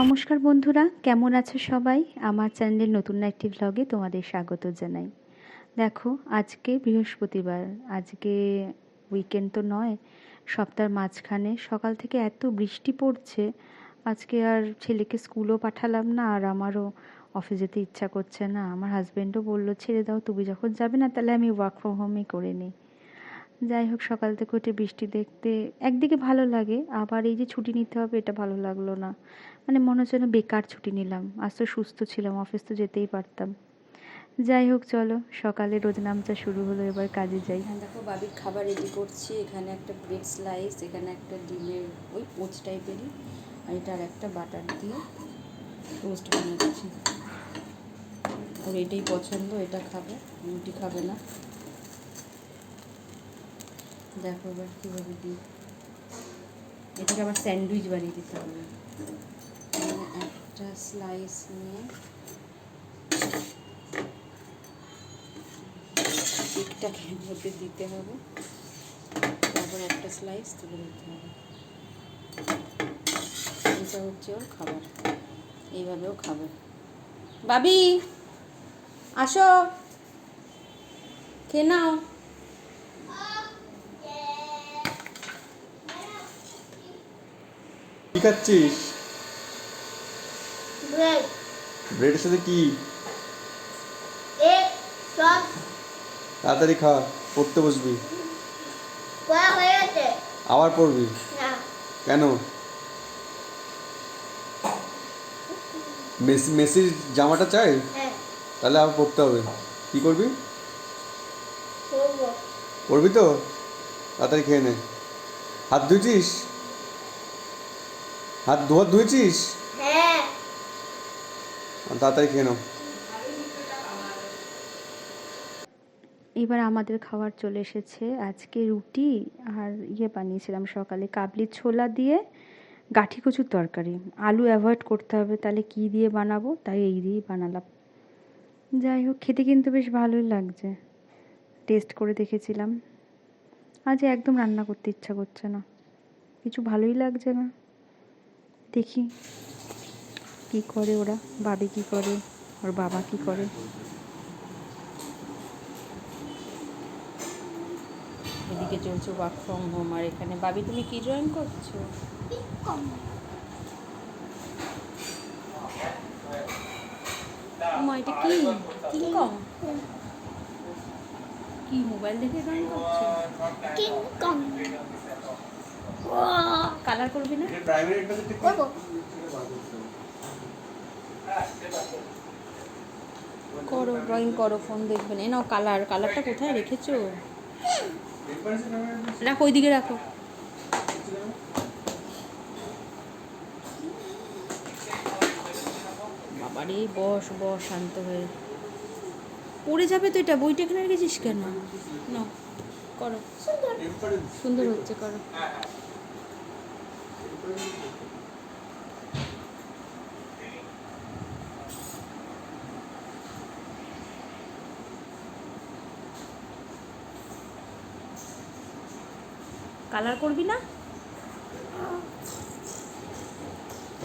নমস্কার বন্ধুরা, কেমন আছো সবাই? আমার চ্যানেলের নতুন একটি ভ্লগে তোমাদের স্বাগত জানাই। দেখো, আজকে বৃহস্পতিবার, আজকে উইকেন্ড তো নয়, সপ্তাহের মাঝখানে সকাল থেকে এত বৃষ্টি পড়ছে, আজকে আর ছেলেকে স্কুলও পাঠালাম না, আর আমারও অফিস যেতে ইচ্ছা করছে না। আমার হাজব্যান্ডও বলল, ছেড়ে দাও, তুমি যখন যাবে না, তাহলে আমি ওয়ার্ক ফ্রম হোমই করে নিই। যাই হোক, সকাল থেকে উঠে বৃষ্টি দেখতে একদিকে ভালো লাগে, আবার এই যে ছুটি নিতে হবে, এটা ভালো লাগল না। মানে মনে হচ্ছে বেকার ছুটি নিলাম, আজ তো সুস্থ ছিলাম, অফিস তো যেতেই পারতাম। যাই হোক, চলো, সকালে রোজ নামচা শুরু হলো, এবার কাজে যাই। দেখো বাবির খাবার রেডি করছি, এখানে একটা ব্রেড স্লাইস এখানে একটা ডিমের ওই পোচ টাইপেরই আর এটা আর একটা বাটার দিয়ে টোস্ট বানিয়েছি ওর এটাই পছন্দ, এটা খাবে, রুটি খাবে না। দেখো এবার কীভাবে দিই। এটাকে আবার স্যান্ডউইচ বানিয়ে দিতে হবে। একটা স্লাইস নিয়ে এর মধ্যে দিতে হবে। তারপর একটা স্লাইস তুলে দিতে হবে। এটা হচ্ছে ওর খাবার। এইভাবেও খাবে। বাবি আসো। খেয়ে নাও। কি খাচ্ছিস? ব্রেড ব্রেডের সাথে কি? তাড়াতাড়ি খা পড়তে বসবি। আবার পড়বি? না। কেন? মেসি মেসির জামাটা চাই? হ্যাঁ। তাহলে আবার পড়তে হবে। কি করবি? পড়বি। তো? তাড়াতাড়ি খেয়ে নে। হাত ধুয়েছিস হাত ধোয়া ধুয়েছিস? হ্যাঁ। তাড়াতাড়ি খেয়ে নাও। এবার আমাদের খাবার চলে এসেছে আজকে রুটি আর ইয়ে বানিয়েছিলাম সকালে কাবলি ছোলা দিয়ে গাঠি কচুর তরকারি। আলু অ্যাভয়েড করতে হবে তাহলে কি দিয়ে বানাবো? তাই এই দিয়েই বানালাম। যাই হোক খেতে কিন্তু বেশ ভালোই লাগছে। টেস্ট করে দেখেছিলাম। আজ একদম রান্না করতে ইচ্ছা করছে না। কিছু ভালোই লাগছে না। দেখি কি করে ওরা বাবি কি করে ওর বাবা কি করে। এদিকে চলছে ওয়ার্ক ফ্রম হোম আর এখানে বাবি তুমি কি ড্রয়িং করছ? মা এটা কি? কি কম কি মোবাইল দেখে ড্রয়িং করছ? কিং কং কালার করবি না? করব। করো ড্রয়িং করো ফোন দেখবে না। এ নাও কালার কালারটা কোথায় রেখেছো? রাখো ওইদিকে রাখো। বাবারে বস বস শান্ত হয়ে। পড়ে যাবে তো এটা বইটা এখানে রেখেছিস কেন? নাও করো। সুন্দর হচ্ছে করো। কালার করবি না?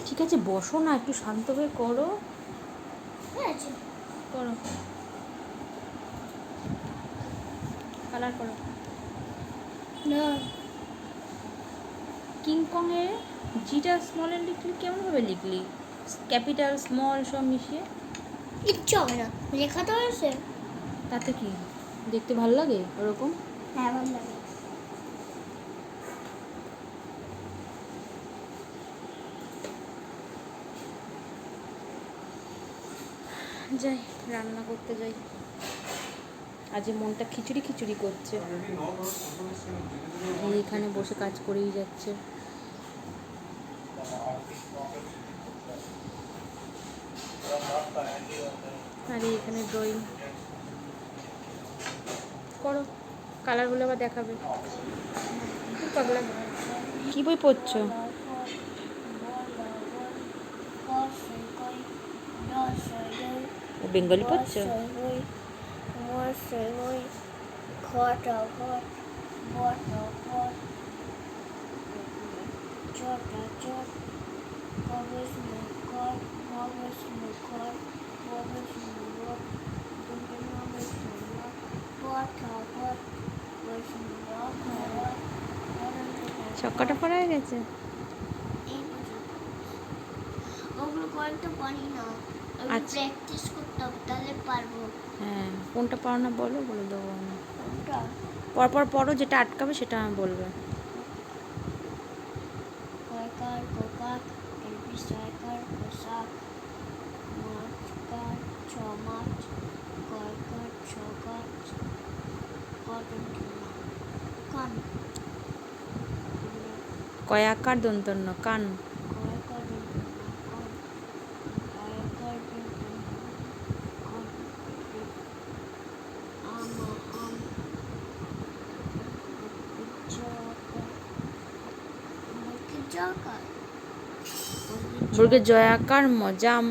ঠিক আছে বসো না একটু শান্ত হয়ে করো। হয়ে করো। কালার করো। না। কিংকং এর জিটা স্মলের লিখলি কেমনভাবে লিখলি? ক্যাপিটাল স্মল সব মিশিয়ে? ইচ্ছা হবে না। লেখা তো হয়েছে তাতে কি? দেখতে ভালো লাগে ওরকম? হ্যাঁ ভালো লাগে। যাই রান্না করতে যাই। আজ মনটা খিচুড়ি খিচুড়ি করছে। এখানে বসে কাজ করেই যাচ্ছে। আর এখানে ড্রয়িং করো কালারগুলো আবার দেখাবে। খুব পাগলা। কি বই পড়ছো? বেঙ্গলি পড়ছো? ঘটা ঘট বটা ঘট ঘর মহাবৈষ্ণব ঘর দুর্গা মহাবৈষ্ণব ঘর ঘর খাও ঘর বৈষ্ণব ঘর ঘর ছক্কাটা পড়া হয়ে গেছে। ওগুলো করতে পারি না। আচ্ছা। প্র্যাকটিস করতে হবে তাহলে পারব। হ্যাঁ কোনটা পারো না বলো বলে দেবো আমি। কোনটা? পরপর পড়ো যেটা আটকাবে সেটা বলবে। কয়াকার দন্তন্য কান। বুর্গের জয়াকার মজাম।